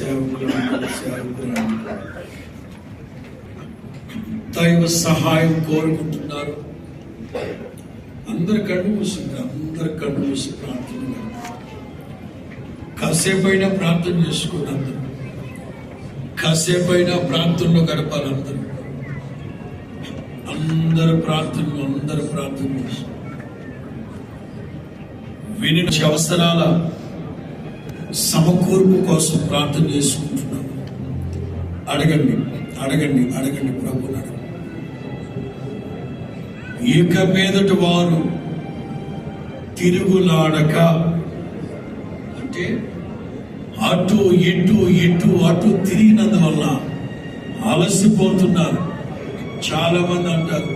సేవకులను సేవకులను దైవ సహాయం కోరుకుంటున్నారు. అందరు కళ్ళు మూసింది అందరు కళ్ళు మూసి ప్రార్థన కాసేపైనా ప్రార్థన చేసుకోండి అందరూ. కాసేపైనా ప్రార్థనలో గడపాలి అందరూ. అందరు ప్రార్థనలు అందరు ప్రార్థన చేసి విని అవసరాల సమకూర్పు కోసం ప్రార్థన చేసుకుంటున్నాము అడగండి అడగండి అడగండి ప్రభుని అడగండి ఇక మీదటి వారు తిరుగులాడక అంటే అటు ఇటు ఇటు అటు తిరిగినందువల్ల అలసిపోతున్నారు. చాలా మంది అంటారు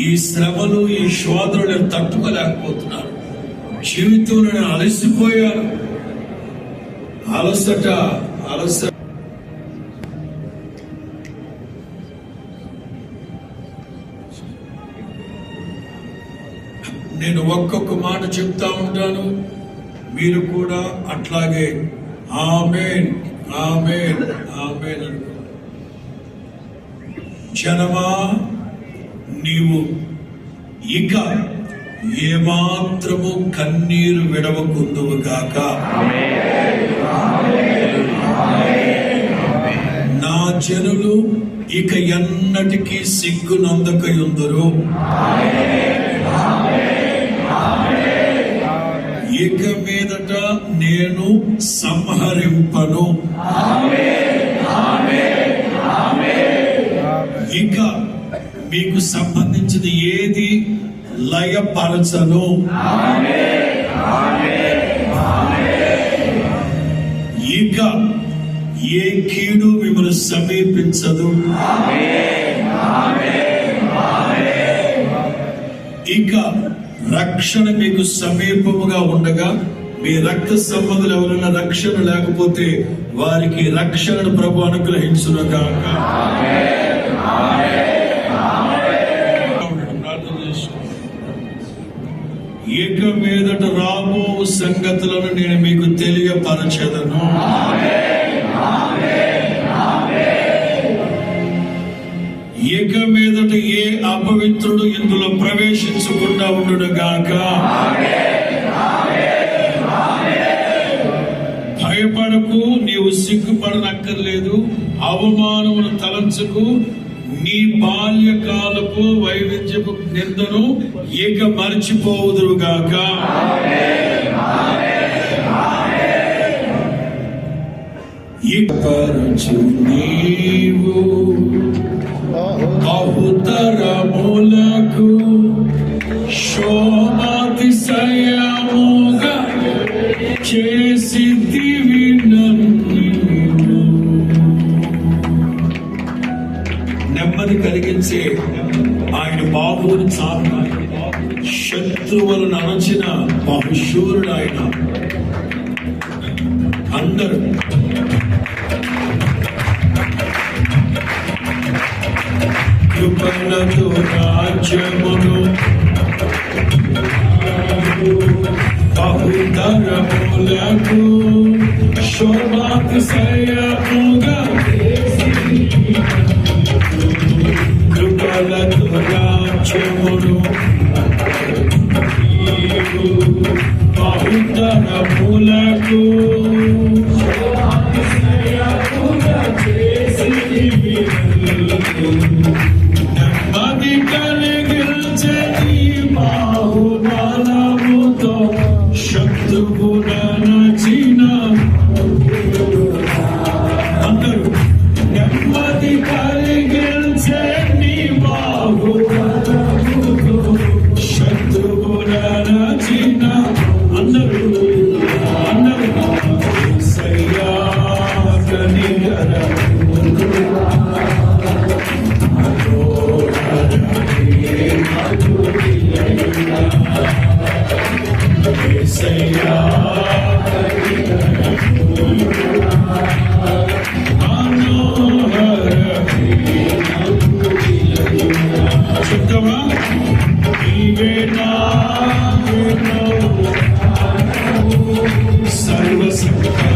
ఈ శ్రమలు ఈ శోధనలు నేను తట్టుకోలేకపోతున్నాను. జీవితంలో నేను అలసట అలసట. అలస నేను ఒక్కొక్క మాట చెప్తా ఉంటాను. మీరు కూడా అట్లాగే. ఆమెన్ ఆమెన్ ఆమెన్ అనుకో జనమా నీవు ఇక ఏమాత్రము కన్నీరు విడవకుందువు గాక. జనులు ఇక ఎన్నటికీ సిగ్గునందకయుందరు ఇక మీదట నేను సంహరింపను. ఇక మీకు సంబంధించిన ఏది లయపరచను. ఇక ఏ కీడు మిమ్మల్ని సమీపించదు. ఇక రక్షణ మీకు సమీపముగా ఉండగా మీ రక్త సంబంధులు ఎవరైనా రక్షణ లేకపోతే వారికి రక్షణను ప్రభు అనుగ్రహించునగా ఇక మీదట రాబో సంగతులను నేను మీకు తెలియపరచదను. అపవిత్రుడు ఇందులో ప్రవేశించకుండా ఉండును గాక. భయపడకు నీవు సిగ్గుపడనక్కర్లేదు. అవమానమును తలంచుకు నీ బాల్యకాలపు వైవిధ్యపు నిందను ఇక మర్చిపోవుదురుగాక ఇకపరచు నీవు బహుతరములకు శోభాతిశయముగా చేసిదివి నన్ను నెమ్మది కలిగించే ఆయన బాబుని చాలు. శత్రువులను అణచిన బహుశూరుడు ఆయన. కృపణతో రాజ్యమును బహుతరములకు శోభాతిశయముగా కృపలతో రాజ్యమును Thank you.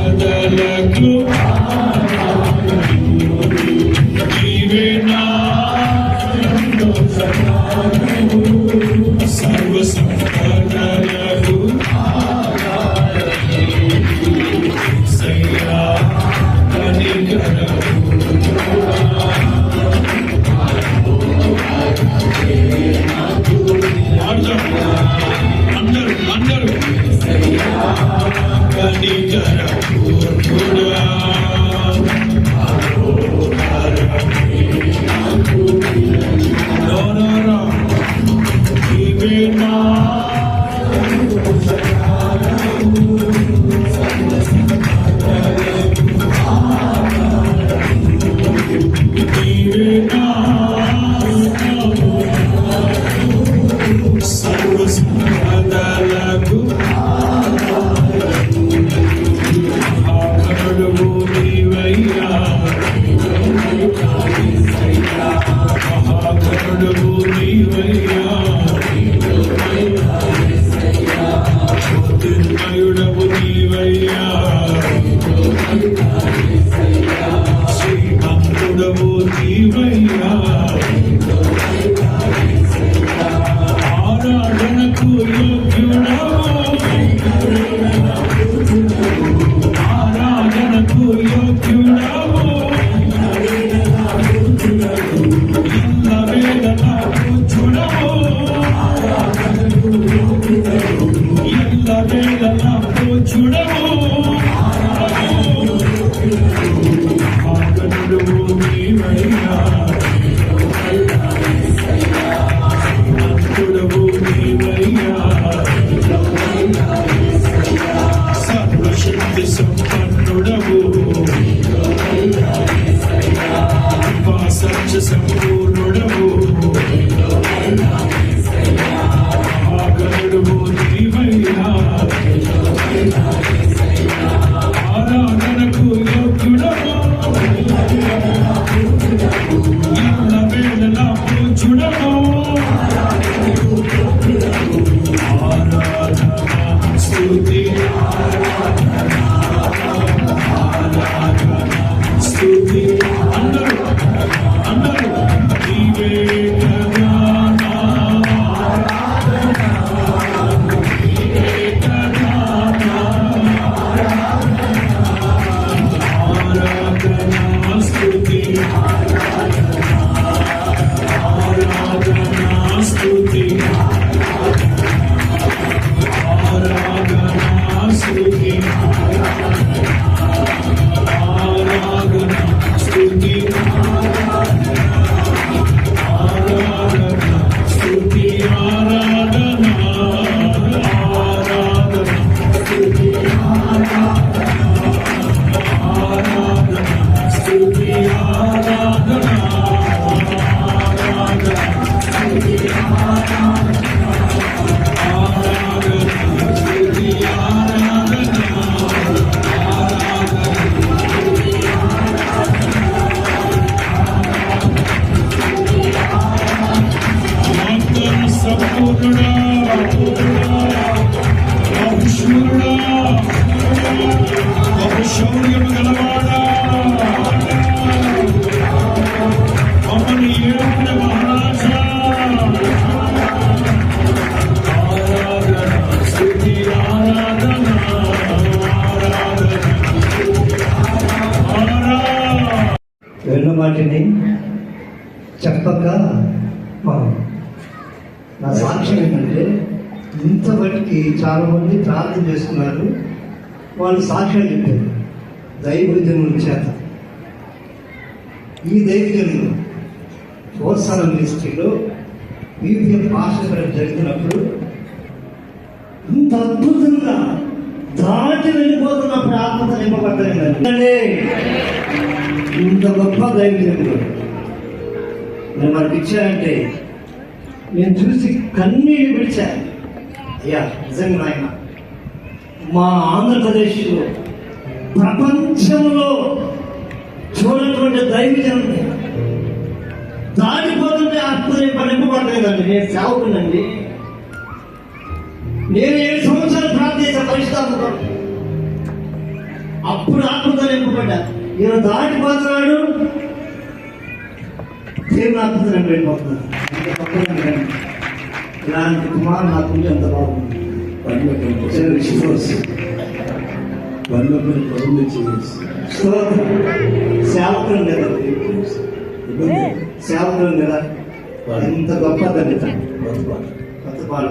to love you now. వాటిని చెప్పక మనం నా సాక్ష్యం ఏంటంటే ఇంతవరకు చాలామంది ప్రార్థన చేస్తున్నారు వాళ్ళు సాక్ష్యం చెప్పారు. దైవజనుల చేత. ఈ దైవజనులు ప్రోత్సాహ మినిస్ట్రీలో బీపీఎం పాస్టర్ జరిగినప్పుడు ఇంత అద్భుతంగా దాటి వెళ్ళిపోతున్న ప్రార్థన నింపబడ్డాయి ఇంత గొప్ప దైవజనుడు నేను మనకి ఇచ్చానంటే నేను చూసి కన్నీళ్ళు విడిచాను. అయ్యా నిజంగా నాయన మా ఆంధ్రప్రదేశ్లో ప్రపంచంలో చూడటువంటి దైవజనుడు దాటిపోతుంటే ఆత్మీయ పనిపడలేదండి నేను సేవకునండి నేను ఏడు సంవత్సరాలు ప్రార్థించే పరిస్థితి అప్పుడు ఆత్మతో నింపబడ్డాను. ఈయన దాటిపోతున్నాడు దేవుని ఆత్మతో ఇలాంటి కుమారు నాకు ఉంటే ఎంత బాగుంది. సేవకులు లేదా? సేవకులు లేదా. ఎంత గొప్ప దండిత బతుకు. కొత్త పాలు